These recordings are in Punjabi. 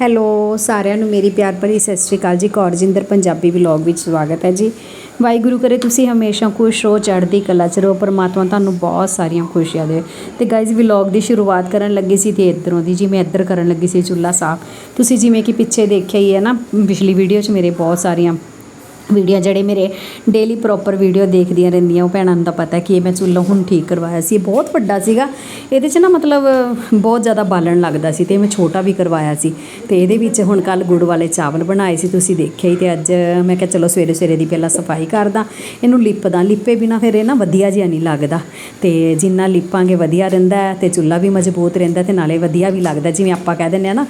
ਹੈਲੋ, ਸਾਰਿਆਂ ਨੂੰ ਮੇਰੀ ਪਿਆਰ ਭਰੀ ਸਤਿ ਸ਼੍ਰੀ ਅਕਾਲ ਜੀ। ਕੌਰਜਿੰਦਰ ਪੰਜਾਬੀ ਵਲੌਗ ਵਿੱਚ ਸਵਾਗਤ ਹੈ ਜੀ। ਵਾਹਿਗੁਰੂ ਕਰੇ ਤੁਸੀਂ ਹਮੇਸ਼ਾ ਖੁਸ਼ ਰਹੋ, ਚੜ੍ਹਦੀ ਕਲਾ ਚ ਰਹੋ। ਪਰਮਾਤਮਾ ਤੁਹਾਨੂੰ ਬਹੁਤ ਸਾਰੀਆਂ ਖੁਸ਼ੀਆਂ ਦੇ। ਤੇ ਗਾਇਜ਼ ਵਲੌਗ ਦੀ ਸ਼ੁਰੂਆਤ ਕਰਨ ਲੱਗੀ ਸੀ ਤੇ ਇੱਧਰੋਂ ਦੀ ਜੀ, ਮੈਂ ਇੱਧਰ ਕਰਨ ਲੱਗੀ ਸੀ ਚੁੱਲ੍ਹਾ ਸਾਫ਼। ਤੁਸੀਂ ਜਿਵੇਂ ਕਿ ਪਿੱਛੇ ਦੇਖਿਆ ਹੀ ਹੈ ਨਾ, ਪਿਛਲੀ ਵੀਡੀਓ 'ਚ ਮੇਰੇ ਬਹੁਤ ਸਾਰੀਆਂ ਵੀਡੀਓ ਜਿਹੜੇ ਮੇਰੇ ਡੇਲੀ ਪ੍ਰੋਪਰ ਵੀਡੀਓ ਦੇਖਦੀਆਂ ਰਹਿੰਦੀਆਂ, ਉਹ ਭੈਣਾਂ ਨੂੰ ਤਾਂ ਪਤਾ ਕਿ ਇਹ ਮੈਂ ਚੁੱਲ੍ਹਾ ਹੁਣ ਠੀਕ ਕਰਵਾਇਆ ਸੀ। ਇਹ ਬਹੁਤ ਵੱਡਾ ਸੀਗਾ। ਇਹਦੇ 'ਚ ਨਾ ਮਤਲਬ, ਬਹੁਤ ਜ਼ਿਆਦਾ ਬਾਲਣ ਲੱਗਦਾ ਸੀ ਤੇ ਮੈਂ ਛੋਟਾ ਵੀ ਕਰਵਾਇਆ ਸੀ। ਤੇ ਇਹਦੇ ਵਿੱਚ ਹੁਣ ਕੱਲ ਗੁੜ ਵਾਲੇ ਚਾਵਲ ਬਣਾਏ ਸੀ, ਤੁਸੀਂ ਦੇਖਿਆ ਹੀ ਤੇ ਅੱਜ ਮੈਂ ਕਿਹਾ ਚਲੋ ਸਵੇਰੇ ਸਵੇਰੇ ਦੀ ਪਹਿਲਾਂ ਸਫ਼ਾਈ ਕਰਦਾ। ਇਹਨੂੰ ਲਿਪਦਾ। ਲਿਪੇ ਬਿਨਾ ਫਿਰ ਇਹ ਨਾ ਵਧੀਆ ਜਿਹਾ ਨਹੀਂ ਲੱਗਦਾ। ਤੇ ਜਿੰਨਾ ਲਿਪਾਂਗੇ ਵਧੀਆ ਰਹਿੰਦਾ ਹੈ ਤੇ ਚੁੱਲ੍ਹਾ ਵੀ ਮਜ਼ਬੂਤ ਰਹਿੰਦਾ ਤੇ ਨਾਲੇ ਵਧੀਆ ਵੀ ਲੱਗਦਾ। ਜਿਵੇਂ ਆਪਾਂ ਕਹਿ ਦਿੰਦੇ ਆ ਨਾ,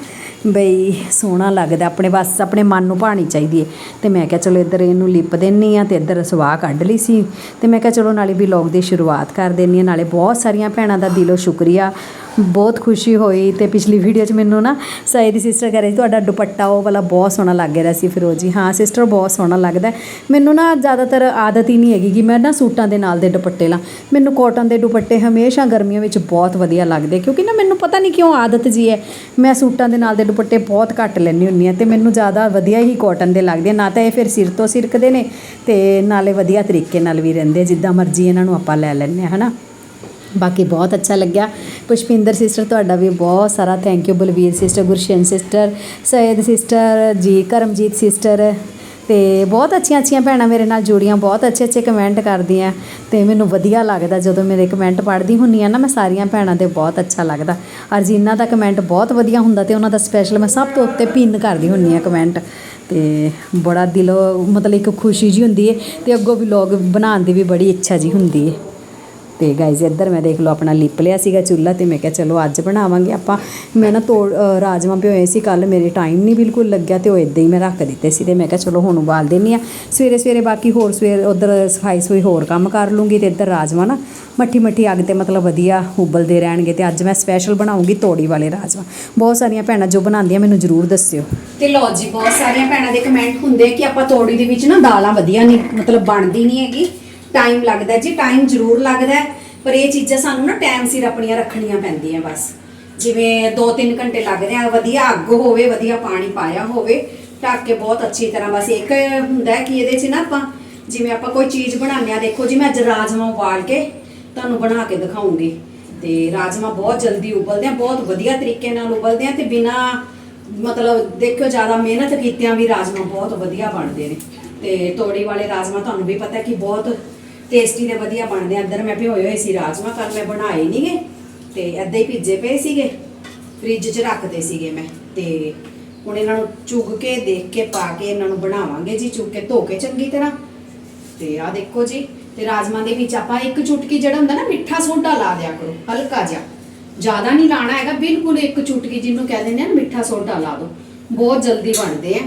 ਬਈ ਸੋਹਣਾ ਲੱਗਦਾ। ਆਪਣੇ ਬਸ ਆਪਣੇ ਮਨ ਨੂੰ ਭਾਣੀ ਚਾਹੀਦੀ ਹੈ। ਤੇ ਮੈਂ ਕਿਹਾ ਚਲੋ ਇੱਧਰ ਇਹਨੂੰ ਲਿਪ ਦਿੰਨੀ ਆ ਤੇ ਇੱਧਰ ਸਵਾਹ ਕੱਢ ਲਈ ਸੀ। ਤੇ ਮੈਂ ਕਿਹਾ, ਚਲੋ ਨਾਲੇ ਵਲੌਗ ਦੀ ਸ਼ੁਰੂਆਤ ਕਰ ਦਿੰਨੀ ਆ, ਨਾਲੇ ਬਹੁਤ ਸਾਰੀਆਂ ਭੈਣਾਂ ਦਾ ਦਿਲੋਂ ਸ਼ੁਕਰੀਆ। ਬਹੁਤ ਖੁਸ਼ੀ ਹੋਈ ਤੇ ਪਿਛਲੀ ਵੀਡੀਓ 'ਚ ਮੈਨੂੰ ਨਾ ਸਾਈ ਦੀ ਸਿਸਟਰ ਕਹਿ ਰਹੀ ਸੀ, ਤੁਹਾਡਾ ਦੁਪੱਟਾ ਉਹ ਵਾਲਾ ਬਹੁਤ ਸੋਹਣਾ ਲੱਗ ਰਿਹਾ ਸੀ ਫਿਰੋਜੀ ਹਾਂ ਸਿਸਟਰ ਬਹੁਤ ਸੋਹਣਾ ਲੱਗਦਾ ਮੈਨੂੰ ਨਾ ਜ਼ਿਆਦਾਤਰ ਆਦਤ ਹੀ ਨਹੀਂ ਹੈਗੀ ਕਿ ਮੈਂ ਨਾ ਸੂਟਾਂ ਦੇ ਨਾਲ ਦੇ ਦੁਪੱਟੇ ਲਾਂ। ਮੈਨੂੰ ਕਾਟਨ ਦੇ ਦੁਪੱਟੇ ਹਮੇਸ਼ਾ ਗਰਮੀਆਂ ਵਿੱਚ ਬਹੁਤ ਵਧੀਆ ਲੱਗਦੇ ਕਿਉਂਕਿ ਨਾ ਮੈਨੂੰ ਪਤਾ ਨਹੀਂ ਕਿਉਂ ਆਦਤ ਜੀ ਹੈ। ਮੈਂ ਸੂਟਾਂ ਦੇ ਨਾਲ ਦੇ ਦੁਪੱਟੇ ਬਹੁਤ ਘੱਟ ਲੈਂਦੀ ਹੁੰਦੀ ਹਾਂ ਤੇ ਮੈਨੂੰ ਜ਼ਿਆਦਾ ਵਧੀਆ ਹੀ ਕਾਟਨ ਦੇ ਲੱਗਦੇ ਆ। ਨਾ ਤਾਂ ਇਹ ਫਿਰ ਸਿਰ ਤੋਂ ਸਿਰਕਦੇ ਨੇ ਤੇ ਨਾਲੇ ਵਧੀਆ ਤਰੀਕੇ ਨਾਲ ਵੀ ਰਹਿੰਦੇ ਜਿੱਦਾਂ ਮਰਜ਼ੀ ਇਹਨਾਂ ਨੂੰ ਆਪਾਂ ਲੈ ਲੈਂਦੇ ਹਾਂ ਹਨਾ? ਬਾਕੀ ਬਹੁਤ ਅੱਛਾ ਲੱਗਿਆ। ਪੁਸ਼ਪਿੰਦਰ ਸਿਸਟਰ ਤੁਹਾਡਾ ਵੀ ਬਹੁਤ ਸਾਰਾ thank you Balvir sister Gurshen sister Said sister ji, Karamjit sister ਤੇ ਬਹੁਤ ਅੱਛੀਆਂ ਅੱਛੀਆਂ ਭੈਣਾਂ ਮੇਰੇ ਨਾਲ ਜੁੜੀਆਂ, ਬਹੁਤ ਅੱਛੇ ਅੱਛੇ ਕਮੈਂਟ ਕਰਦੀਆਂ ਤੇ ਮੈਨੂੰ ਵਧੀਆ ਲੱਗਦਾ ਜਦੋਂ ਮੇਰੇ ਕਮੈਂਟ ਪੜ੍ਹਦੀ ਹੁੰਨੀ ਆ ਨਾ, ਮੈਂ ਸਾਰੀਆਂ ਭੈਣਾਂ ਦੇ ਬਹੁਤ ਅੱਛਾ ਲੱਗਦਾ। ਔਰ ਦਾ ਕਮੈਂਟ ਬਹੁਤ ਵਧੀਆ ਹੁੰਦਾ ਤੇ ਉਹਨਾਂ ਦਾ ਸਪੈਸ਼ਲ ਮੈਂ ਸਭ ਤੋਂ ਉੱਤੇ ਪਿੰਨ ਕਰਦੀ ਹੁੰਨੀ ਆ ਕਮੈਂਟ ਤੇ ਬੜਾ ਦਿਲੋਂ ਮਤਲਬ ਇੱਕ ਖੁਸ਼ੀ ਜੀ ਹੁੰਦੀ ਹੈ ਤੇ ਅੱਗੋਂ ਵਲੌਗ ਬਣਾਉਣ ਦੀ ਵੀ ਬੜੀ ਇੱਛਾ ਜੀ ਹੁੰਦੀ ਹੈ। ਤੇ ਗਾਇਜ਼ ਇੱਧਰ ਮੈਂ ਦੇਖ ਲਓ ਆਪਣਾ ਲਿਪ ਲਿਆ ਸੀਗਾ ਚੁੱਲ੍ਹਾ ਤੇ ਮੈਂ ਕਿਹਾ ਚਲੋ ਅੱਜ ਬਣਾਵਾਂਗੇ ਆਪਾਂ। ਮੈਂ ਨਾ ਤੋੜ ਅ, ਰਾਜਮਾ ਭਿਓਏ ਸੀ ਕੱਲ ਮੇਰੇ ਟਾਈਮ ਨਹੀਂ ਬਿਲਕੁਲ ਲੱਗਿਆ ਤੇ ਉਹ ਇਦਾਂ ਹੀ ਮੈਂ ਰੱਖ ਦਿੱਤੇ ਸੀ ਤੇ ਮੈਂ ਕਿਹਾ ਚਲੋ ਹੁਣ ਉਬਾਲ ਦਿੰਨੀ ਆ ਸਵੇਰੇ ਸਵੇਰੇ ਬਾਕੀ ਹੋਰ ਸਵੇਰ ਉਧਰ ਸਫ਼ਾਈ ਸੂਈ ਹੋਰ ਕੰਮ ਕਰ ਲੂੰਗੀ ਤੇ ਇੱਧਰ ਰਾਜਮਾ ਨਾ ਮੱਠੀ ਮੱਠੀ ਅੱਗ ਤੇ ਮਤਲਬ ਵਧੀਆ ਉਬਲਦੇ ਰਹਿਣਗੇ ਤੇ ਅੱਜ ਮੈਂ ਸਪੈਸ਼ਲ ਬਣਾਉਂਗੀ ਤੋੜੀ ਵਾਲੇ ਰਾਜਮਾ ਬਹੁਤ ਸਾਰੀਆਂ ਭੈਣਾਂ ਜੋ ਬਣਾਉਂਦੀਆਂ ਮੈਨੂੰ ਜ਼ਰੂਰ ਦੱਸਿਓ। ਤੇ ਲਓ ਜੀ ਬਹੁਤ ਸਾਰੀਆਂ ਭੈਣਾਂ ਦੇ ਕਮੈਂਟ ਹੁੰਦੇ ਕਿ ਆਪਾਂ ਤੋੜੀ ਦੇ ਵਿੱਚ ਨਾ ਦਾਲਾਂ ਵਧੀਆ ਨਹੀਂ ਮਤਲਬ ਬਣਦੀ ਨਹੀਂ ਹੈਗੀ। ਟਾਈਮ ਲੱਗਦਾ ਜੀ ਟਾਈਮ ਜ਼ਰੂਰ ਲੱਗਦਾ ਪਰ ਇਹ ਚੀਜ਼ਾਂ ਸਾਨੂੰ ਨਾ ਟਾਈਮ ਸਿਰ ਆਪਣੀਆਂ ਰੱਖਣੀਆਂ ਪੈਂਦੀਆਂ ਬਸ। ਜਿਵੇਂ 2-3 ਘੰਟੇ ਲੱਗਦੇ ਆ, ਵਧੀਆ ਅੱਗ ਹੋਵੇ, ਵਧੀਆ ਪਾਣੀ ਪਾਇਆ ਹੋਵੇ, ਢੱਕ ਕੇ ਬਹੁਤ ਅੱਛੀ ਤਰ੍ਹਾਂ ਬਸ ਇੱਕ ਹੁੰਦਾ ਕਿ ਇਹਦੇ 'ਚ ਨਾ ਆਪਾਂ, ਜਿਵੇਂ ਆਪਾਂ ਕੋਈ ਚੀਜ਼ ਬਣਾਉਂਦੇ ਆ, ਦੇਖੋ ਜੀ ਮੈਂ ਅੱਜ ਰਾਜਮਾ ਉਬਾਲ ਕੇ ਤੁਹਾਨੂੰ ਬਣਾ ਕੇ ਦਿਖਾਉਂਗੀ। ਤੇ ਰਾਜਮਾ ਬਹੁਤ ਜਲਦੀ ਉਬਲਦੇ ਆ, ਬਹੁਤ ਵਧੀਆ ਤਰੀਕੇ ਨਾਲ ਉਬਲਦੇ ਆ ਤੇ ਬਿਨਾ ਮਤਲਬ ਦੇਖਿਓ ਜ਼ਿਆਦਾ ਮਿਹਨਤ ਕੀਤਿਆਂ ਵੀ ਰਾਜਮਾ ਬਹੁਤ ਵਧੀਆ ਬਣਦੇ ਨੇ। ਤੇ ਤੋੜੀ ਵਾਲੇ ਰਾਜਮਾ ਤੁਹਾਨੂੰ ਵੀ ਪਤਾ ਕਿ ਬਹੁਤ ਟੇਸਟੀ ਤੇ ਵਧੀਆ ਬਣਦੇ ਆ। ਅੰਦਰ ਮੈਂ ਭਿਓਏ ਹੋਏ ਸੀ ਰਾਜਮਾ ਕੱਲ ਮੈਂ ਬਣਾਏ ਨਹੀਂਗੇ ਤੇ ਏਦਾਂ ਹੀ ਭਿੱਜੇ ਪਏ ਸੀਗੇ। ਫ੍ਰਿਜ 'ਚ ਰੱਖਦੇ ਸੀਗੇ ਮੈਂ ਤੇ ਹੁਣ ਇਹਨਾਂ ਨੂੰ ਚੁਗ ਕੇ, ਦੇਖ ਕੇ, ਪਾ ਕੇ ਇਹਨਾਂ ਨੂੰ ਬਣਾਵਾਂਗੇ ਜੀ, ਚੁਗ ਕੇ ਧੋ ਕੇ ਚੰਗੀ ਤਰ੍ਹਾਂ। ਤੇ ਆ ਦੇਖੋ ਜੀ, ਤੇ ਰਾਜਮਾ ਦੇ ਵਿੱਚ ਆਪਾਂ ਇੱਕ ਚੁਟਕੀ ਜਿਹੜਾ ਹੁੰਦਾ ਨਾ, ਮਿੱਠਾ ਸੋਡਾ ਲਾ ਦਿਆ ਕਰੋ, ਹਲਕਾ ਜਿਹਾ। ਜ਼ਿਆਦਾ ਨਹੀਂ ਲਾਣਾ ਹੈਗਾ, ਬਿਲਕੁਲ ਇੱਕ ਚੁਟਕੀ ਜਿਹਨੂੰ ਕਹਿ ਦਿੰਦੇ ਆ ਨਾ, ਮਿੱਠਾ ਸੋਡਾ ਲਾ ਦਿਓ। ਬਹੁਤ ਜਲਦੀ ਬਣਦੇ ਆ,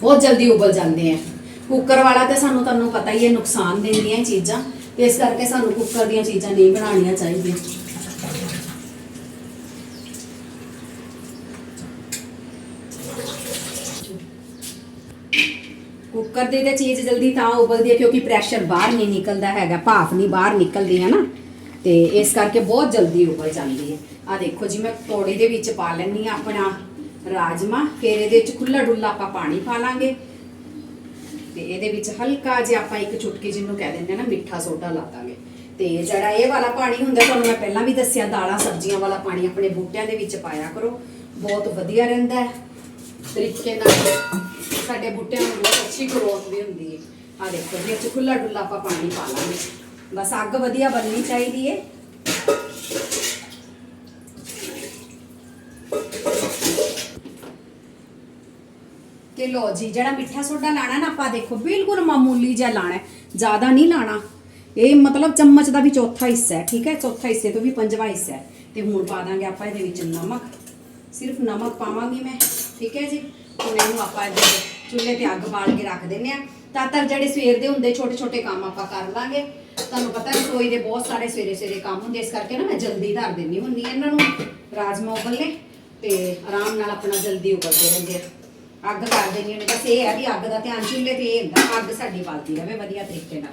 ਬਹੁਤ ਜਲਦੀ ਉਬਲ ਜਾਂਦੇ ਆ। ਕੁੱਕਰ ਵਾਲਾ ਤੇ ਸਾਨੂੰ ਤੁਹਾਨੂੰ ਪਤਾ ਹੀ ਹੈ ਨੁਕਸਾਨ ਦਿੰਦੀਆਂ ਇਹ ਚੀਜ਼ਾਂ, ਤੇ ਇਸ ਕਰਕੇ ਸਾਨੂੰ ਕੁੱਕਰ ਦੀਆਂ ਚੀਜ਼ਾਂ ਨਹੀਂ ਬਣਾਉਣੀਆਂ ਚਾਹੀਦੀਆਂ। ਕੁੱਕਰ ਦੀ ਤੇ ਚੀਜ਼ ਜਲਦੀ ਤਾਂ ਉਬਲਦੀ ਹੈ ਕਿਉਂਕਿ ਪ੍ਰੈਸ਼ਰ ਬਾਹਰ ਨਹੀਂ ਨਿਕਲਦਾ ਹੈਗਾ, ਭਾਫ ਨਹੀਂ ਬਾਹਰ ਨਿਕਲਦੀ ਹੈ ਨਾ, ਤੇ ਇਸ ਕਰਕੇ ਬਹੁਤ ਜਲਦੀ ਉਬਲ ਜਾਂਦੀ ਹੈ। ਆ ਦੇਖੋ ਜੀ, ਮੈਂ ਤੋੜੀ ਦੇ ਵਿੱਚ ਪਾ ਲੈਣੀ ਆ ਆਪਣਾ ਰਾਜਮਾ, ਫਿਰ ਇਹਦੇ ਵਿੱਚ ਖੁੱਲਾ ਡੁੱਲਾ ਆਪਾਂ ਪਾਣੀ ਪਾ ਲਾਂਗੇ। ਤੇ ਇਹਦੇ ਵਿੱਚ ਹਲਕਾ ਜਿਹਾ ਆਪਾਂ ਇੱਕ ਚੁਟਕੀ ਜਿਹਨੂੰ ਕਹਿ ਦਿੰਦੇ ਆ ਨਾ, ਮਿੱਠਾ ਸੋਡਾ ਲਾ ਦਾਂਗੇ। ਤੇ ਜਿਹੜਾ ਇਹ ਵਾਲਾ ਪਾਣੀ ਹੁੰਦਾ, ਤੁਹਾਨੂੰ ਮੈਂ ਪਹਿਲਾਂ ਵੀ ਦੱਸਿਆ, ਦਾਲਾਂ ਸਬਜ਼ੀਆਂ ਵਾਲਾ ਪਾਣੀ ਆਪਣੇ ਬੂਟਿਆਂ ਦੇ ਵਿੱਚ ਪਾਇਆ ਕਰੋ। ਬਹੁਤ ਵਧੀਆ ਰਹਿੰਦਾ ਹੈ। ਤਰੀਕੇ ਨਾਲ ਸਾਡੇ ਬੂਟਿਆਂ ਨੂੰ ਬਹੁਤ ਅੱਛੀ ਗਰੋਥ ਵੀ ਹੁੰਦੀ ਹੈ। ਆ ਦੇਖੋ ਜੀ ਵਿੱਚ ਖੁੱਲਾ ਡੁੱਲਾ ਆਪਾਂ ਪਾਣੀ ਪਾ ਲਾਂਗੇ। ਬਸ ਅੱਗ ਵਧੀਆ ਬਣਨੀ ਚਾਹੀਦੀ ਹੈ। ਤੇ ਲੋ ਜੀ, ਜਿਹੜਾ ਮਿੱਠਾ ਸੋਡਾ ਲਾਣਾ ਨਾ, ਆਪਾਂ ਦੇਖੋ, ਬਿਲਕੁਲ ਮਾਮੂਲੀ ਜਿਹਾ ਲਾਣਾ ਜ਼ਿਆਦਾ ਨਹੀਂ ਲਾਣਾ। ਇਹ ਮਤਲਬ ਚਮਚ ਦਾ ਵੀ ਚੌਥਾ ਹਿੱਸਾ ਹੈ, ਠੀਕ ਹੈ? ਚੌਥਾ ਹਿੱਸੇ ਤੋਂ ਵੀ ਪੰਜਵਾਂ ਹਿੱਸਾ ਹੈ। ਤੇ ਹੁਣ ਪਾ ਦਾਂਗੇ ਆਪਾਂ ਇਹਦੇ ਵਿੱਚ ਨਮਕ। ਸਿਰਫ ਨਮਕ ਪਾਵਾਂਗੀ ਮੈਂ, ਠੀਕ ਹੈ ਜੀ? ਹੁਣ ਇਹਨੂੰ ਆਪਾਂ ਇਹਦੇ ਚੁੱਲ੍ਹੇ ਤੇ ਅੱਗ ਬਾਲ ਕੇ ਰੱਖ ਦਿੰਨੇ ਆ ਤਾਂ ਤੱਕ ਜਿਹੜੇ ਸਵੇਰ ਦੇ ਹੁੰਦੇ ਛੋਟੇ ਛੋਟੇ ਕੰਮ ਆਪਾਂ ਕਰ ਲਾਂਗੇ। ਤੁਹਾਨੂੰ ਪਤਾ ਰਸੋਈ ਦੇ ਬਹੁਤ ਸਾਰੇ ਸਵੇਰੇ ਸਵੇਰੇ ਕੰਮ ਹੁੰਦੇ, ਇਸ ਕਰਕੇ ਨਾ ਮੈਂ ਜਲਦੀ ਧਰ ਦਿੰਨੀ ਹੁੰਨੀ ਆ ਇਹਨਾਂ ਨੂੰ। ਰਾਜਮਾ ਉਬਲਨੇ, ਤੇ ਆਰਾਮ ਨਾਲ ਆਪਣਾ ਜਲਦੀ ਉਬਲਦੇ ਰਹਿੰਦੇ ਆ। ਅੱਗ ਕਰ ਦੇਣੀ ਉਹਨੇ ਬਸ ਇਹ ਹੈ ਵੀ ਅੱਗ ਦਾ ਧਿਆਨ ਚੁੱਲ੍ਹੇ ਤੇ ਇਹ ਹੁੰਦਾ, ਅੱਗ ਸਾਡੀ ਬਲਦੀ ਰਵੇ ਵਧੀਆ ਤਰੀਕੇ ਨਾਲ।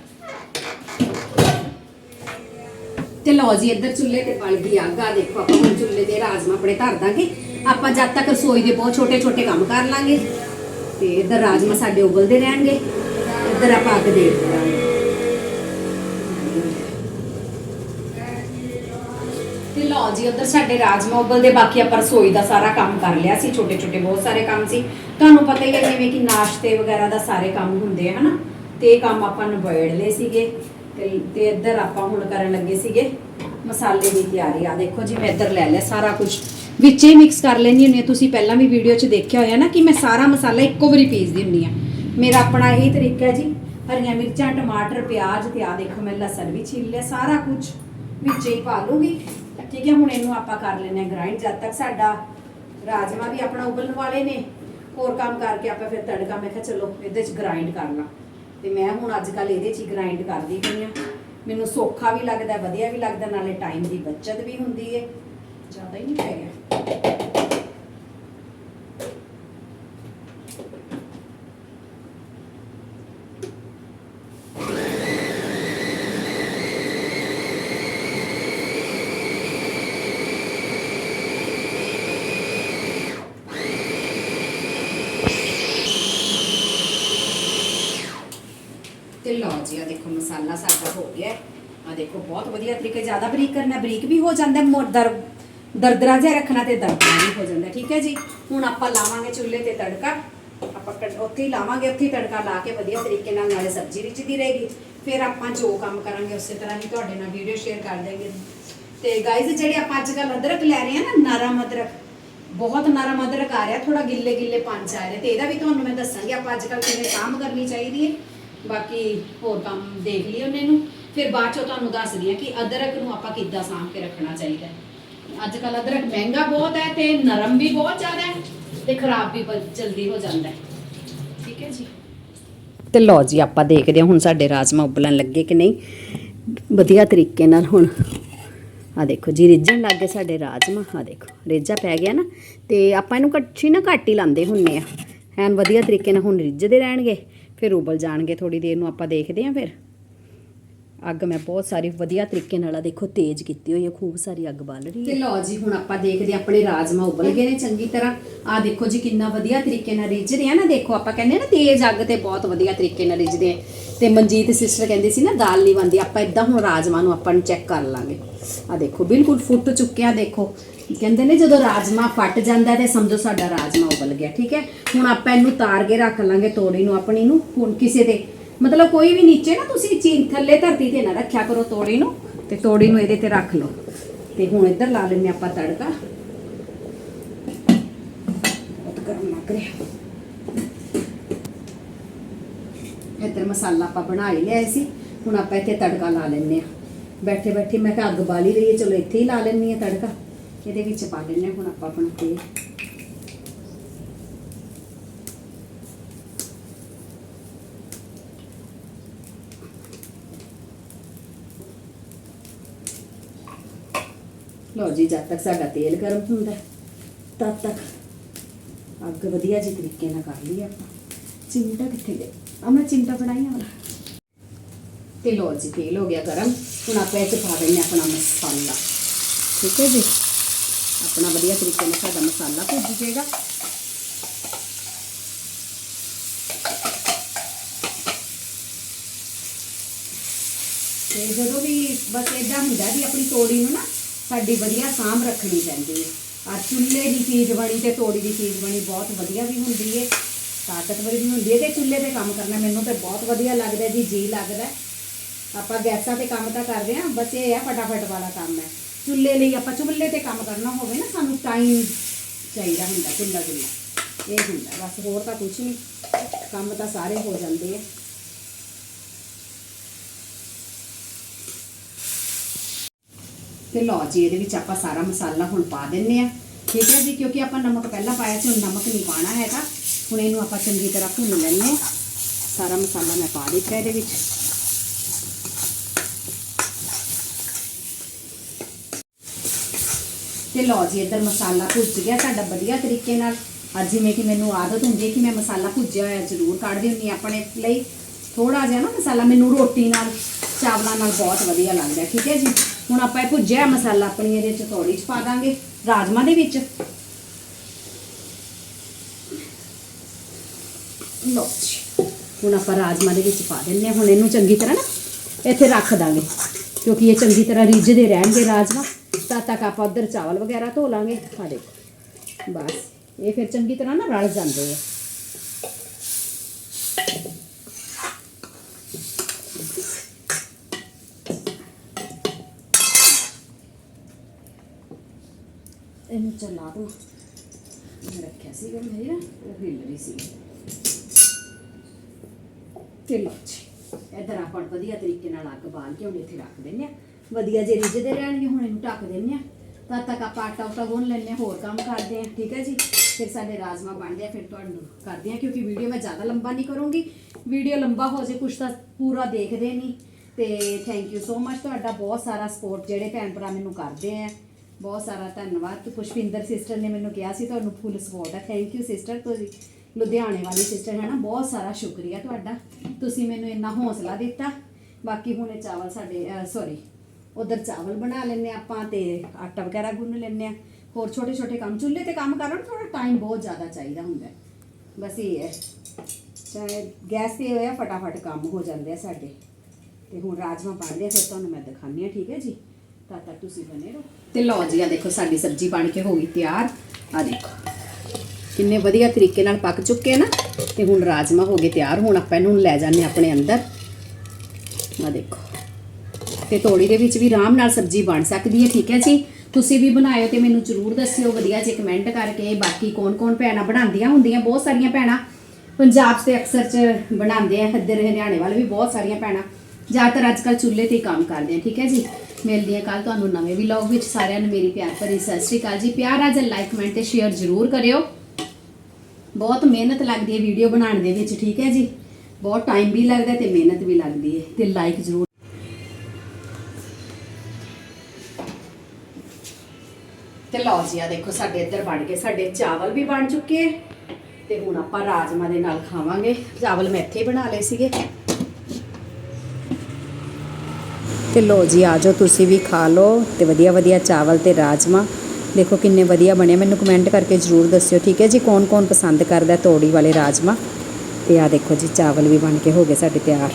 ਤੇ ਲਓ ਜੀ, ਇੱਧਰ ਚੁੱਲ੍ਹੇ ਤੇ ਬਲ ਗਈ ਅੱਗ। ਆ ਦੇਖੋ, ਆਪਾਂ ਹੁਣ ਚੁੱਲ੍ਹੇ ਤੇ ਰਾਜਮਾ ਆਪਣੇ ਧਰ ਦਾਂਗੇ। ਆਪਾਂ ਜਦ ਤੱਕ ਰਸੋਈ ਦੇ ਬਹੁਤ ਛੋਟੇ ਛੋਟੇ ਕੰਮ ਕਰ ਲਾਂਗੇ। ਤੇ ਇੱਧਰ ਰਾਜਮਾ ਸਾਡੇ ਉਬਲਦੇ ਰਹਿਣਗੇ। ਇੱਧਰ ਆਪਾਂ ਅੱਗ ਦੇ ਦਾਂਗੇ ਤੇ ਲਓ ਜੀ, ਉੱਧਰ ਸਾਡੇ ਰਾਜਮਾ ਦੇ ਬਾਕੀ ਆਪਾਂ ਰਸੋਈ ਦਾ ਸਾਰਾ ਕੰਮ ਕਰ ਲਿਆ ਸੀ ਛੋਟੇ ਛੋਟੇ ਬਹੁਤ ਸਾਰੇ ਕੰਮ ਸੀ। ਤੁਹਾਨੂੰ ਪਤਾ ਹੀ ਹੈ ਜਿਵੇਂ ਕਿ ਨਾਸ਼ਤੇ ਵਗੈਰਾ ਦਾ ਸਾਰੇ ਕੰਮ ਹੁੰਦੇ ਆ, ਹਨਾ? ਤੇ ਇਹ ਕੰਮ ਆਪਾਂ ਨਿਬੇੜ ਲਏ ਸੀਗੇ ਤੇ ਤੇ ਇੱਧਰ ਆਪਾਂ ਹੁਣ ਕਰਨ ਲੱਗੇ ਸੀਗੇ ਮਸਾਲੇ ਦੀ ਤਿਆਰੀ। ਆ ਦੇਖੋ ਜੀ, ਮੈਂ ਇੱਧਰ ਲੈ ਲਿਆ ਸਾਰਾ ਕੁਝ ਵਿੱਚ ਹੀ ਮਿਕਸ ਕਰ ਲੈਣੀ ਹੁੰਦੀ ਹਾਂ। ਤੁਸੀਂ ਪਹਿਲਾਂ ਵੀ ਵੀਡੀਓ 'ਚ ਦੇਖਿਆ ਹੋਇਆ ਨਾ ਕਿ ਮੈਂ ਸਾਰਾ ਮਸਾਲਾ ਇੱਕੋ ਵਾਰੀ ਪੀਸਦੀ ਹੁੰਦੀ ਆ ਮੇਰਾ ਆਪਣਾ ਇਹ ਤਰੀਕਾ ਹੈ ਜੀ, ਹਰੀਆਂ ਮਿਰਚਾਂ, ਟਮਾਟਰ, ਪਿਆਜ਼ ਤੇ ਆ ਦੇਖੋ ਮੈਂ ਲਸਣ ਵੀ ਛਿੱਲ ਲਿਆ, ਸਾਰਾ ਕੁਝ ਵਿੱਚ ਹੀ ਪਾ ਲੂੰਗੀ ਠੀਕ ਹੈ, ਹੁਣ ਇਹਨੂੰ ਆਪਾਂ ਕਰ ਲੈਨੇ ਗ੍ਰਾਈਂਡ ਜਦ ਤੱਕ ਸਾਡਾ ਰਾਜਮਾ ਵੀ ਆਪਣਾ ਉਬਲਣ ਵਾਲੇ ਨੇ, ਹੋਰ ਕੰਮ ਕਰਕੇ ਆਪਾਂ ਫਿਰ ਤੜਕਾ, ਮੈਂ ਕਿਹਾ ਚਲੋ ਇਹਦੇ 'ਚ ਗ੍ਰਾਈਂਡ ਕਰ ਲਾਂ। ਤੇ ਮੈਂ ਹੁਣ ਅੱਜ ਕੱਲ ਇਹਦੇ 'ਚ ਹੀ ਗ੍ਰਾਈਂਡ ਕਰਦੀ ਪਈ ਆ ਮੈਨੂੰ ਸੌਖਾ ਵੀ ਲੱਗਦਾ, ਵਧੀਆ ਵੀ ਲੱਗਦਾ, ਨਾਲੇ ਟਾਈਮ ਦੀ ਬਚਤ ਵੀ ਹੁੰਦੀ ਹੈ। ਜ਼ਿਆਦਾ ਹੀ ਨਹੀਂ ਪੈ ਗਿਆ। ਤੇ ਲਓ ਜੀ ਆ ਦੇਖੋ ਮਸਾਲਾ ਸਾਡਾ ਹੋ ਗਿਆ ਆ ਦੇਖੋ, ਬਹੁਤ ਵਧੀਆ ਤਰੀਕੇ, ਜ਼ਿਆਦਾ ਬਰੀਕ ਕਰਨਾ, ਬਰੀਕ ਵੀ ਹੋ ਜਾਂਦਾ ਮੋਰ ਦਰਦਰਾ ਜਿਹਾ ਰੱਖਣਾ ਤੇ ਦਰਦਰਾ ਵੀ ਹੋ ਜਾਂਦਾ ਠੀਕ ਹੈ ਜੀ? ਹੁਣ ਆਪਾਂ ਲਾਵਾਂਗੇ ਚੁੱਲ੍ਹੇ ਤੇ ਤੜਕਾ। ਆਪਾਂ ਉੱਥੇ ਹੀ ਲਾਵਾਂਗੇ, ਉੱਥੇ ਹੀ ਤੜਕਾ ਲਾ ਕੇ ਵਧੀਆ ਤਰੀਕੇ ਨਾਲ ਨਾਲੇ ਸਬਜ਼ੀ ਰਿੱਝਦੀ ਰਹੇਗੀ। ਫਿਰ ਆਪਾਂ ਜੋ ਕੰਮ ਕਰਾਂਗੇ, ਉਸੇ ਤਰ੍ਹਾਂ ਹੀ ਤੁਹਾਡੇ ਨਾਲ ਵੀਡੀਓ ਸ਼ੇਅਰ ਕਰ ਦੇਵਾਂਗੇ ਤੇ ਗਾਇਜ਼ ਜਿਹੜੇ ਆਪਾਂ ਅੱਜ ਕੱਲ ਅਦਰਕ ਲੈ ਰਹੇ ਆ ਨਾ, ਨਰਮ ਅਦਰਕ, ਬਹੁਤ ਨਰਮ ਅਦਰਕ ਆ ਰਿਹਾ ਥੋੜਾ ਗਿੱਲੇ ਗਿੱਲੇ ਪੰਚ ਆ ਰਿਹਾ। ਤੇ ਇਹਦਾ ਵੀ ਤੁਹਾਨੂੰ ਮੈਂ ਦੱਸਾਂਗੀ, ਆਪਾਂ ਅੱਜ ਕੱਲ ਕਿਵੇਂ ਕੰਮ ਕਰਨੀ ਚਾਹੀਦੀ ਹੈ। ਬਾਕੀ ਹੋਰ ਕੰਮ ਦੇਖ ਲਿਓ ਉਹਨੇ ਨੂੰ। ਫਿਰ ਬਾਅਦ ਚੋਂ ਤੁਹਾਨੂੰ ਦੱਸਦੀ ਆ ਕਿ ਅਦਰਕ ਨੂੰ ਆਪਾਂ ਕਿੱਦਾਂ ਸਾਂਭ ਕੇ ਰੱਖਣਾ ਚਾਹੀਦਾ ਹੈ। ਅੱਜ ਕੱਲ ਅਦਰਕ ਮਹਿੰਗਾ ਬਹੁਤ ਹੈ ਤੇ ਨਰਮ ਵੀ ਬਹੁਤ ਜ਼ਿਆਦਾ ਹੈ ਤੇ ਖਰਾਬ ਵੀ ਬ- ਜਲਦੀ ਹੋ ਜਾਂਦਾ ਹੈ। ਠੀਕ ਹੈ ਜੀ? ਤੇ ਲਓ ਜੀ, ਆਪਾਂ ਦੇਖਦੇ ਹਾਂ ਹੁਣ ਸਾਡੇ ਰਾਜਮਾ ਉਬਲਣ ਲੱਗੇ ਕਿ ਨਹੀਂ। ਵਧੀਆ ਤਰੀਕੇ ਨਾਲ ਹੁਣ। ਆ ਦੇਖੋ ਜੀ, ਰਿੱਝਣ ਲੱਗ ਗਏ ਸਾਡੇ ਰਾਜਮਾ। ਆ ਦੇਖੋ, ਰਿੱਝਾ ਪੈ ਗਿਆ ਨਾ। ਤੇ ਆਪਾਂ ਇਹਨੂੰ ਕੱਚੀ ਨਾ ਘੱਟ ਹੀ ਲਾਉਂਦੇ ਹੁੰਨੇ ਆ। ਐਨ ਵਧੀਆ ਤਰੀਕੇ ਨਾਲ ਹੁਣ ਰਿੱਝਦੇ ਰਹਿਣਗੇ। ਫਿਰ ਉਬਲ ਜਾਣਗੇ ਥੋੜੀ ਦੇਰ ਨੂੰ ਆਪਾਂ ਦੇਖਦੇ ਹਾਂ ਫਿਰ। ਅੱਗ ਮੈਂ ਬਹੁਤ ਸਾਰੀ ਵਧੀਆ ਤਰੀਕੇ ਨਾਲ ਆ ਦੇਖੋ ਤੇਜ਼ ਕੀਤੀ ਹੋਈ ਹੈ, ਖੂਬ ਸਾਰੀ ਅੱਗ ਬਲ ਰਹੀ ਹੈ। ਤੇ ਲਓ ਜੀ, ਹੁਣ ਆਪਾਂ ਦੇਖਦੇ ਆਪਣੇ ਰਾਜਮਾ ਉਬਲ ਗਏ ਨੇ ਚੰਗੀ ਤਰ੍ਹਾਂ। ਆ ਦੇਖੋ ਜੀ, ਕਿੰਨਾ ਵਧੀਆ ਤਰੀਕੇ ਨਾਲ ਰਿੱਝਦੇ ਆ ਨਾ, ਦੇਖੋ ਆਪਾਂ ਕਹਿੰਦੇ ਆ ਨਾ, ਤੇਜ਼ ਅੱਗ ਤੇ ਬਹੁਤ ਵਧੀਆ ਤਰੀਕੇ ਨਾਲ ਰਿੱਝਦੇ ਆ। ਤੇ ਮਨਜੀਤ ਸਿਸਟਰ ਕਹਿੰਦੀ ਸੀ ਨਾ, ਦਾਲ ਨਹੀਂ ਬਣਦੀ, ਆਪਾਂ ਇਦਾਂ ਹੁਣ ਰਾਜਮਾ ਨੂੰ ਆਪਾਂ ਨੂੰ ਚੈੱਕ ਕਰ ਲਾਂਗੇ। ਆ ਦੇਖੋ, ਬਿਲਕੁਲ ਫੁੱਟ ਚੁੱਕਿਆ, ਦੇਖੋ। ਕਹਿੰਦੇ ਨੇ ਜਦੋਂ ਰਾਜਮਾ ਫਟ ਜਾਂਦਾ ਤੇ ਸਮਝੋ ਸਾਡਾ ਰਾਜਮਾ ਉਬਲ ਗਿਆ, ਠੀਕ ਹੈ? ਹੁਣ ਆਪਾਂ ਇਹਨੂੰ ਤਾਰ ਕੇ ਰੱਖ ਲਾਂਗੇ ਤੋੜੀ ਨੂੰ, ਆਪਣੀ ਨੂੰ, ਹੁਣ ਕਿਸੇ ਦੇ। ਮਤਲਬ ਕੋਈ ਵੀ ਨੀਚੇ ਨਾ ਤੁਸੀਂ ਚੀਨ ਥੱਲੇ ਧਰਤੀ ਤੇ ਨਾ ਰੱਖਿਆ ਕਰੋ ਤੋੜੀ ਨੂੰ ਤੇ ਤੋੜੀ ਨੂੰ ਇਹਦੇ ਤੇ ਰੱਖ ਲਓ। ਤੇ ਹੁਣ ਇੱਧਰ ਲਾ ਲੈਂਦੇ ਆਪਾਂ ਤੜਕਾ। ਬਹੁਤ ਗਰਮ ਲੱਗ ਰਿਹਾ। ਇੱਧਰ ਮਸਾਲਾ ਆਪਾਂ ਬਣਾ ਹੀ ਲਿਆ ਸੀ। ਹੁਣ ਆਪਾਂ ਇੱਥੇ ਤੜਕਾ ਲਾ ਲੈਂਦੇ ਆ ਬੈਠੇ ਬੈਠੇ ਮੈਂ ਕਿਹਾ ਅੱਗ ਬਾਲੀ ਰਹੀ ਹੈ, ਚਲੋ ਇੱਥੇ ਹੀ ਲਾ ਲੈਂਦੀ ਆ ਤੜਕਾ। ਇਹਦੇ ਵਿੱਚ ਪਾ ਲੈਂਦੇ ਹਾਂ ਹੁਣ ਆਪਾਂ ਆਪਣਾ ਤੇਲ। ਲਓ ਜੀ, ਜਦ ਤੱਕ ਸਾਡਾ ਤੇਲ ਗਰਮ ਹੁੰਦਾ, ਤਦ ਤੱਕ ਅੱਗ ਵਧੀਆ ਜੀ ਤਰੀਕੇ ਨਾਲ ਕਰ ਲਈ ਆਪਾਂ। ਚਿਮਟਾ ਕਿੱਥੇ ਗਿਆ? ਆ ਮੈਂ ਚਿਮਟਾ ਬਣਾਈਆਂ ਵਾਲਾ ਤੇ ਲਓ ਜੀ, ਤੇਲ ਹੋ ਗਿਆ ਗਰਮ। ਹੁਣ ਆਪਾਂ ਇਹ 'ਚ ਪਾ ਦਿੰਦੇ ਹਾਂ ਆਪਣਾ ਮਸਾਲਾ। ਠੀਕ ਹੈ ਜੀ? ਆਪਣਾ ਵਧੀਆ ਤਰੀਕੇ ਨਾਲ ਸਾਡਾ ਮਸਾਲਾ ਭੁੱਜ ਜਾਏਗਾ ਤੇ ਜਦੋਂ ਵੀ ਬਸ ਇਦਾਂ ਹੁੰਦਾ ਵੀ ਆਪਣੀ ਤੋੜੀ ਨੂੰ ਨਾ ਸਾਡੀ ਵਧੀਆ ਸਾਂਭ ਰੱਖਣੀ ਪੈਂਦੀ ਹੈ ਆ ਚੁੱਲ੍ਹੇ ਦੀ ਚੀਜ਼ ਬਣੀ ਤੇ ਤੋੜੀ ਦੀ ਚੀਜ਼ ਬਣੀ ਬਹੁਤ ਵਧੀਆ ਵੀ ਹੁੰਦੀ ਹੈ ਤਾਕਤਵਰ ਵੀ ਹੁੰਦੀ ਹੈ ਤੇ ਚੁੱਲ੍ਹੇ ਤੇ ਕੰਮ ਕਰਨਾ ਮੈਨੂੰ ਤੇ ਬਹੁਤ ਵਧੀਆ ਲੱਗਦਾ ਜੀ ਜੀ ਲੱਗਦਾ ਹੈ। ਆਪਾਂ ਗੈਸਾਂ ਤੇ ਕੰਮ ਤਾਂ ਕਰਦੇ ਆ ਬਸ ਇਹ ਹੈ ਫਟਾਫਟ ਵਾਲਾ ਕੰਮ ਹੈ ਚੁੱਲ੍ਹੇ ਲਈ ਆਪਾਂ ਚੁੱਲ੍ਹੇ ਤੇ ਕੰਮ ਕਰਨਾ ਹੋਵੇ ਨਾ, ਸਾਨੂੰ ਟਾਈਮ ਚਾਹੀਦਾ ਹੁੰਦਾ, ਚੁੱਲ੍ਹਾ ਚੁੱਲ੍ਹਾ। ਇਹ ਹੁੰਦਾ, ਬਸ ਹੋਰ ਤਾਂ ਕੁਝ ਨਹੀਂ। ਕੰਮ ਤਾਂ ਸਾਰੇ ਹੋ ਜਾਂਦੇ ਆ। ਤੇ ਲਓ ਜੀ, ਇਹਦੇ ਵਿੱਚ ਆਪਾਂ ਸਾਰਾ ਮਸਾਲਾ ਹੁਣ ਪਾ ਦਿੰਨੇ ਆ। ਠੀਕ ਹੈ ਜੀ, ਕਿਉਂਕਿ ਆਪਾਂ ਨਮਕ ਪਹਿਲਾਂ ਪਾਇਆ ਸੀ, ਹੁਣ ਨਮਕ ਨਹੀਂ ਪਾਣਾ ਹੈਗਾ। ਹੁਣ ਇਹਨੂੰ ਆਪਾਂ ਚੰਗੀ ਤਰ੍ਹਾਂ ਭੁੰਨ ਲੈਂਦੇ ਹਾਂ ਸਾਰਾ ਮਸਾਲਾ ਮੈਂ ਪਾ ਦਿੱਤਾ ਇਹਦੇ ਵਿੱਚ। ਤੇ ਲਓ ਜੀ, ਇੱਧਰ ਮਸਾਲਾ ਭੁੱਜ ਗਿਆ ਸਾਡਾ ਵਧੀਆ ਤਰੀਕੇ ਨਾਲ। ਅੱਜ ਜਿਵੇਂ ਕਿ ਮੈਨੂੰ ਆਦਤ ਹੁੰਦੀ ਹੈ ਕਿ ਮੈਂ ਮਸਾਲਾ ਭੁੱਜਿਆ ਹੋਇਆ ਜ਼ਰੂਰ ਕੱਢ ਦਿੰਦੀ ਹਾਂ ਆਪਣੇ ਲਈ। ਥੋੜਾ ਜਿਹਾ ਨਾ ਮਸਾਲਾ ਮੈਨੂੰ ਰੋਟੀ ਨਾਲ, ਚਾਵਲਾਂ ਨਾਲ ਬਹੁਤ ਵਧੀਆ ਲੱਗਦਾ, ਠੀਕ ਹੈ ਜੀ? ਹੁਣ ਆਪਾਂ ਇਹ ਭੁੱਜਿਆ ਮਸਾਲਾ ਆਪਣੀ ਇਹਦੇ ਚ ਥੋੜੀ ਚ ਪਾ ਦਾਂਗੇ, ਰਾਜਮਾ ਦੇ ਵਿੱਚ। ਲੋ ਹੁਣ ਆਪਾਂ ਰਾਜਮਾ ਦੇ ਵਿੱਚ ਪਾ ਦਿੰਨੇ ਹੁਣ ਇਹਨੂੰ ਚੰਗੀ ਤਰ੍ਹਾਂ ਨਾ ਇੱਥੇ ਰੱਖ ਦਾਂਗੇ, ਕਿਉਂਕਿ ਇਹ ਚੰਗੀ ਤਰ੍ਹਾਂ ਰਿੱਝਦੇ ਰਹਿਣਗੇ ਰਾਜਮਾ। ਤਦ ਤੱਕ ਆਪਾਂ ਉਧਰ ਚਾਵਲ ਵਗੈਰਾ ਧੋ ਲਾਂਗੇ। ਆ ਦੇਖੋ। ਬਸ। ਇਹ ਫਿਰ ਚੰਗੀ ਤਰ੍ਹਾਂ ਨਾ ਰਲ ਜਾਂਦੇ ਆ। ਇਹਨੂੰ ਚਲਾ ਦੋ। ਰੱਖਿਆ ਸੀਗਾ ਮੇਰੀ ਨਾ ਉਹ ਹਿੱਲ ਰਹੀ ਸੀ। ਤੇ ਲਓ ਜੀ। ਇਧਰ ਆਪਾਂ ਵਧੀਆ ਤਰੀਕੇ ਨਾਲ ਅੱਗ ਬਾਲ ਕੇ ਹੁਣ ਇੱਥੇ ਰੱਖ ਦਿੰਨੇ ਆ। ਵਧੀਆ ਜੇ ਰਿੱਝਦੇ ਰਹਿਣਗੇ, ਹੁਣ ਇਹਨੂੰ ਢੱਕ ਦਿੰਨੇ ਆ ਤਦ ਤੱਕ ਆਪਾਂ ਆਟਾ ਉਟਾ ਗੁੰਨ ਲੈਂਦੇ ਹਾਂ, ਹੋਰ ਕੰਮ ਕਰਦੇ ਆ ਠੀਕ ਹੈ ਜੀ? ਫਿਰ ਸਾਡੇ ਰਾਜਮਾ ਬਣਦੇ ਆ, ਫਿਰ ਤੁਹਾਨੂੰ ਕਰਦੇ ਆ ਕਿਉਂਕਿ ਵੀਡੀਓ ਮੈਂ ਜ਼ਿਆਦਾ ਲੰਬਾ ਨਹੀਂ ਕਰੂੰਗੀ। ਵੀਡੀਓ ਲੰਬਾ ਹੋ ਜੇ ਕੁਛ ਤਾਂ ਪੂਰਾ ਦੇਖਦੇ ਨਹੀਂ। ਤੇ ਥੈਂਕ ਯੂ ਸੋ ਮਚ ਤੁਹਾਡਾ ਬਹੁਤ ਸਾਰਾ ਸਪੋਰਟ ਜਿਹੜੇ ਭੈਣ ਭਰਾ ਮੈਨੂੰ ਕਰਦੇ ਆ। ਬਹੁਤ ਸਾਰਾ ਧੰਨਵਾਦ। ਤੇ ਪੁਸ਼ਪਿੰਦਰ ਸਿਸਟਰ ਨੇ ਮੈਨੂੰ ਕਿਹਾ ਸੀ, ਤੁਹਾਨੂੰ ਫੁੱਲ ਸਪੋਰਟ ਹੈ ਥੈਂਕ ਯੂ ਸਿਸਟਰ ਤੁਸੀਂ ਲੁਧਿਆਣੇ ਵਾਲੀ ਸਿਸਟਰ ਹੈ ਨਾ, ਬਹੁਤ ਸਾਰਾ ਸ਼ੁਕਰੀਆ ਤੁਹਾਡਾ। ਤੁਸੀਂ ਮੈਨੂੰ ਇੰਨਾ ਹੌਸਲਾ ਦਿੱਤਾ। ਬਾਕੀ ਹੁਣ ਇਹ ਚਾਵਲ ਸਾਡੇ ਸੌਰੀ ਉਧਰ ਚਾਵਲ ਬਣਾ ਲੈਣੇ ਆਪਾਂ ਤੇ ਆਟਾ ਵਗੈਰਾ ਗੁੰਨ ਲੈਣੇ ਆ ਹੋਰ ਛੋਟੇ ਛੋਟੇ ਕੰਮ, ਚੁੱਲ੍ਹੇ ਤੇ ਕੰਮ ਕਰਨ ਥੋੜਾ ਟਾਈਮ ਬਹੁਤ ਜ਼ਿਆਦਾ ਚਾਹੀਦਾ ਹੁੰਦਾ ਬਸ ਇਹ ਹੈ। ਚਾਹੇ ਗੈਸ ਤੇ ਹੋਇਆ ਫਟਾਫਟ ਕੰਮ ਹੋ ਜਾਂਦੇ ਆ ਸਾਡੇ। ਤੇ ਹੁਣ ਰਾਜਮਾ ਪਾਉਂਦੇ ਆ, ਫਿਰ ਤੁਹਾਨੂੰ ਮੈਂ ਦਿਖਾਉਂਦੀ ਆ ਠੀਕ ਹੈ ਜੀ? ਤਦ ਤੱਕ ਤੁਸੀਂ ਬਨੇ ਰਹੋ। ਤੇ ਲਓ ਜੀ ਆ ਦੇਖੋ, ਸਾਡੀ ਸਬਜ਼ੀ ਬਣ ਕੇ ਹੋ ਗਈ ਤਿਆਰ। ਆ ਦੇਖੋ। ਕਿੰਨੇ ਵਧੀਆ ਤਰੀਕੇ ਨਾਲ ਪੱਕ ਚੁੱਕੇ ਆ ਨਾ। ਤੇ ਹੁਣ ਰਾਜਮਾ ਹੋ ਗਏ ਤਿਆਰ। ਹੁਣ ਆਪਾਂ ਇਹਨੂੰ ਲੈ ਜਾਂਦੇ ਹਾਂ ਆਪਣੇ ਅੰਦਰ। ਆ ਦੇਖੋ। ਤੇ ਤੋੜੀ ਦੇ ਵਿੱਚ ਵੀ ਆਰਾਮ ਨਾਲ ਸਬਜ਼ੀ ਬਣ ਸਕਦੀ ਹੈ, ਠੀਕ ਹੈ ਜੀ? ਤੁਸੀਂ ਵੀ ਬਣਾਇਓ ਤੇ ਮੈਨੂੰ ਜ਼ਰੂਰ ਦੱਸਿਓ ਵਧੀਆ ਜੇ ਕਮੈਂਟ ਕਰਕੇ। ਬਾਕੀ ਕੌਣ-ਕੌਣ ਭੈਣਾਂ ਬਣਾਉਂਦੀਆਂ ਹੁੰਦੀਆਂ? ਬਹੁਤ ਸਾਰੀਆਂ ਭੈਣਾਂ ਪੰਜਾਬ 'ਤੇ ਅਕਸਰ 'ਚ ਬਣਾਉਂਦੇ ਆ। ਇੱਧਰ ਹਰਿਆਣੇ ਵਾਲੇ ਵੀ ਬਹੁਤ ਸਾਰੀਆਂ ਭੈਣਾਂ। ਜ਼ਿਆਦਾਤਰ ਅੱਜ ਕੱਲ੍ਹ ਚੁੱਲ੍ਹੇ ਤੇ ਹੀ ਕੰਮ ਕਰਦੇ ਆ, ਠੀਕ ਹੈ ਜੀ? ਮਿਲਦੀ ਆ ਕੱਲ ਤੁਹਾਨੂੰ ਨਵੇਂ ਵਲੌਗ ਵਿੱਚ। ਸਾਰਿਆਂ ਨੂੰ ਮੇਰੀ ਪਿਆਰ ਭਰੀ ਸਤਿ ਸ਼੍ਰੀ ਅਕਾਲ ਜੀ। ਪਿਆਰ ਆ ਜਾਂ ਲਾਈਕ ਕਮੈਂਟ ਤੇ ਸ਼ੇਅਰ ਜ਼ਰੂਰ ਕਰਿਓ। ਬਹੁਤ ਮਿਹਨਤ ਲੱਗਦੀ ਹੈ ਵੀਡੀਓ ਬਣਾਉਣ ਦੇ ਵਿੱਚ, ਠੀਕ ਹੈ ਜੀ? ਬਹੁਤ ਟਾਈਮ ਵੀ ਲੱਗਦਾ ਤੇ ਮਿਹਨਤ ਵੀ ਲੱਗਦੀ ਹੈ। ਤੇ ਲਾਈਕ ਜ਼ਰੂਰ ਤੇ ਲਓ ਜੀ ਆ ਦੇਖੋ, ਸਾਡੇ ਇੱਧਰ ਬਣ ਗਏ, ਸਾਡੇ ਚਾਵਲ ਵੀ ਬਣ ਚੁੱਕੇ ਤੇ ਹੁਣ ਆਪਾਂ ਰਾਜਮਾ ਦੇ ਨਾਲ ਖਾਵਾਂਗੇ। ਚਾਵਲ ਮੈਂ ਇੱਥੇ ਬਣਾ ਲਏ ਸੀਗੇ। ਤੇ ਲੋ ਜੀ, ਆ ਜਾਓ, ਤੁਸੀਂ ਵੀ ਖਾ ਲਓ ਤੇ ਵਧੀਆ ਵਧੀਆ ਚਾਵਲ ਤੇ ਰਾਜਮਾ ਦੇਖੋ ਕਿੰਨੇ ਵਧੀਆ ਬਣੇ, ਮੈਨੂੰ ਕਮੈਂਟ ਕਰਕੇ ਜਰੂਰ ਦੱਸਿਓ, ਠੀਕ ਹੈ ਜੀ? ਕੌਣ ਕੌਣ ਪਸੰਦ ਕਰਦਾ ਤੋੜੀ ਵਾਲੇ ਰਾਜਮਾ ਤੇ ਆ ਦੇਖੋ ਜੀ, ਚਾਵਲ ਵੀ ਬਣ ਕੇ ਹੋ ਗਏ ਸਾਡੇ ਤਿਆਰ।